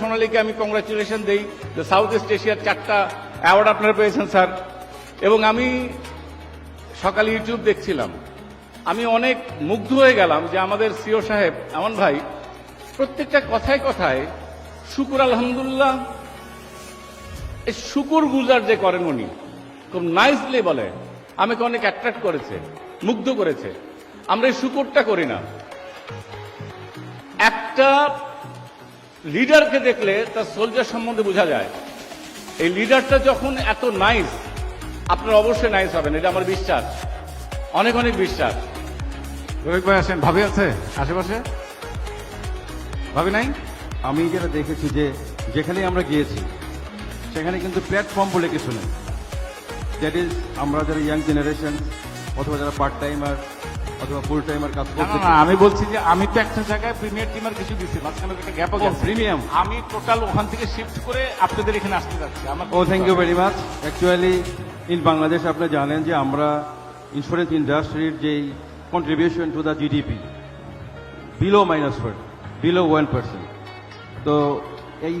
সোনালীকে আমি কংগ্রাচুলেশন দেই যে সাউথ ইস্ট এশিয়ার চারটা অ্যাওয়ার্ড আপনারা পেয়েছেন স্যার এবং আমি সকালে ইউটিউব দেখছিলাম। আমি অনেক মুগ্ধ হয়ে গেলাম যে আমাদের সিও সাহেব, এমন ভাই, প্রত্যেকটা কথায় কথায় শুকুর আলহামদুল্লাহ এই শুকুর গুজার যে করেন উনি, খুব নাইসলি বলে, আমাকে অনেক অ্যাট্রাক্ট করেছে, মুগ্ধ করেছে। আমরা এই শুকুরটা করি না। একটা লিডারকে দেখলে তার সোলজার সম্বন্ধে বোঝা যায়। এই লিডারটা যখন এত নাইস আপনার অবশ্যই নাইস হবেন, এটা আমার বিশ্বাস। অনেক অনেক বিশ্বাস। রবিক ভাই আসেন, ভাবি আছে আশেপাশে? ভাবি নাই? আমি যেটা দেখেছি যে যেখানেই আমরা গিয়েছি, সেখানে কিন্তু প্ল্যাটফর্ম বলে কিছু নেই। দ্যাট ইজ আমরা যারা ইয়াং জেনারেশন অথবা যারা পার্ট টাইমার অথবা ফুল টাইমার কাজ করতে না আমি বলছি যে আমি তো একটা জায়গায় প্রিমিয়ার টিমার কিছু দিচ্ছি মাঝখানে একটা ও, গেছে। premium? আমি টোটাল ওখান থেকে শিফট করে আপনাদের এখানে আসতে যাচ্ছি। আমার ও thank you very much actually in Bangladesh আপনি জানেন যে আমরা ইন্স্যুরেন্স ইন্ডাস্ট্রির যেই contribution to the GDP below minus below one percent তো এই